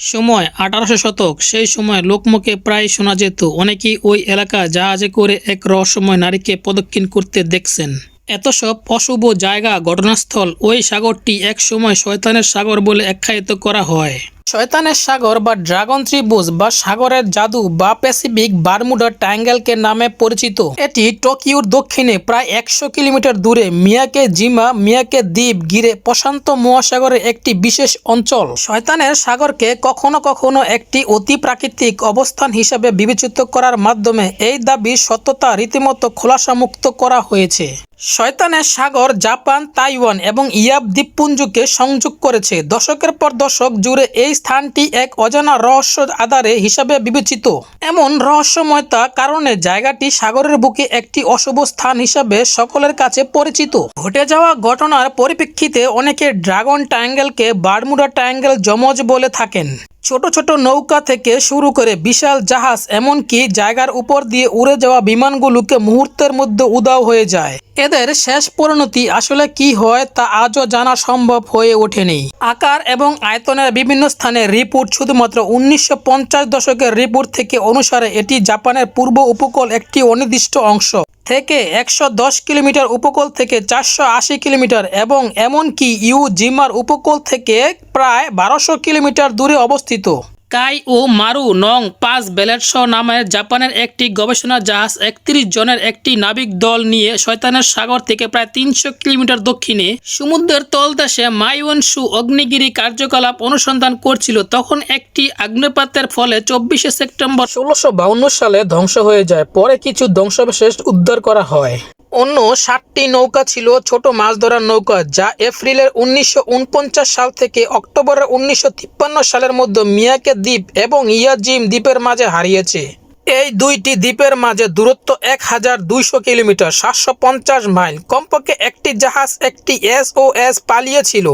সময় আঠারোশো শতক, সেই সময় লোকমুখে প্রায় শোনা যেত, অনেকেই ওই এলাকা জাহাজে করে এক রহস্যময় নারীকে প্রদক্ষিণ করতে দেখছেন। এত সব অশুভ জায়গা, ঘটনাস্থল, ওই সাগরটি এক সময় শয়তানের সাগর বলে আখ্যায়িত করা হয়। শয়তানের সাগর বা ড্রাগন ত্রিভুজ বা সাগরের জাদু বা প্যাসিফিক বারমুডা ট্রায়াঙ্গেলকে নামে পরিচিত। এটি টোকিওর দক্ষিণে প্রায় একশো কিলোমিটার দূরে মিয়াকে জিমা, মিয়াকে দ্বীপ ঘিরে প্রশান্ত মহাসাগরের একটি বিশেষ অঞ্চল। শয়তানের সাগরকে কখনো কখনো একটি অতি প্রাকৃতিক অবস্থান হিসাবে বিবেচিত করার মাধ্যমে এই দাবির সত্যতা রীতিমতো খোলাসামুক্ত করা হয়েছে। শয়তানের সাগর জাপান, তাইওয়ান এবং ইয়াব দ্বীপপুঞ্জকে সংযোগ করেছে। দশকের পর দশক জুড়ে এই স্থানটি এক অজানা রহস্য আধারে হিসাবে বিবেচিত। এমন রহস্যময়তা কারণে জায়গাটি সাগরের বুকে একটি অশুভ স্থান হিসাবে সকলের কাছে পরিচিত। ঘটে যাওয়া ঘটনার পরিপ্রেক্ষিতে অনেকে ড্রাগন ট্রায়াঙ্গেলকে বারমুডা ট্রায়াঙ্গেল যমজ বলে থাকেন। ছোট ছোট নৌকা থেকে শুরু করে বিশাল জাহাজ, এমনকি জায়গার উপর দিয়ে উড়ে যাওয়া বিমানগুলোকে মুহূর্তের মধ্যে উদাও হয়ে যায়। এদের শেষ পরিণতি আসলে কি হয় তা আজও জানা সম্ভব হয়ে ওঠেনি। আকার এবং আয়তনের বিভিন্ন স্থানে রিপোর্ট শুধুমাত্র উনিশশো পঞ্চাশ দশকের রিপোর্ট থেকে অনুসারে এটি জাপানের পূর্ব উপকূল একটি অনির্দিষ্ট অংশ। থেকে একশো দশ কিলোমিটার উপকূল থেকে চারশো আশি কিলোমিটার এবং এমনকি ইউ জিমার উপকূল থেকে প্রায় বারোশো কিলোমিটার দূরে অবস্থিত। কাই ও মারু নং পাঁচ বেলেটস নামের জাপানের একটি গবেষণা জাহাজ একত্রিশ জনের একটি নাবিক দল নিয়ে শয়তানের সাগর থেকে প্রায় তিনশো কিলোমিটার দক্ষিণে সমুদ্রের তলদেশে মাইওয়ানসু অগ্নিগিরি কার্যকলাপ অনুসন্ধান করছিল। তখন একটি আগ্নেয়পাতের ফলে চব্বিশে সেপ্টেম্বর ষোলোশো সালে ধ্বংস হয়ে যায়। পরে কিছু ধ্বংসাবশেষ উদ্ধার করা হয়। অন্য ষাটটি নৌকা ছিল ছোট মাছ ধরার নৌকা, যা এপ্রিলের উনিশশো উনপঞ্চাশ সাল থেকে অক্টোবরের উনিশশো তিপ্পান্ন সালের মধ্যে মিয়াকে দ্বীপ এবং ইয়াজিম দ্বীপের মাঝে হারিয়েছে। এই দুইটি দ্বীপের মাঝে দূরত্ব এক হাজার দুইশো কিলোমিটার, সাতশো পঞ্চাশ মাইল। কমপক্ষে একটি জাহাজ, একটি এস ও এস পালিয়েছিল।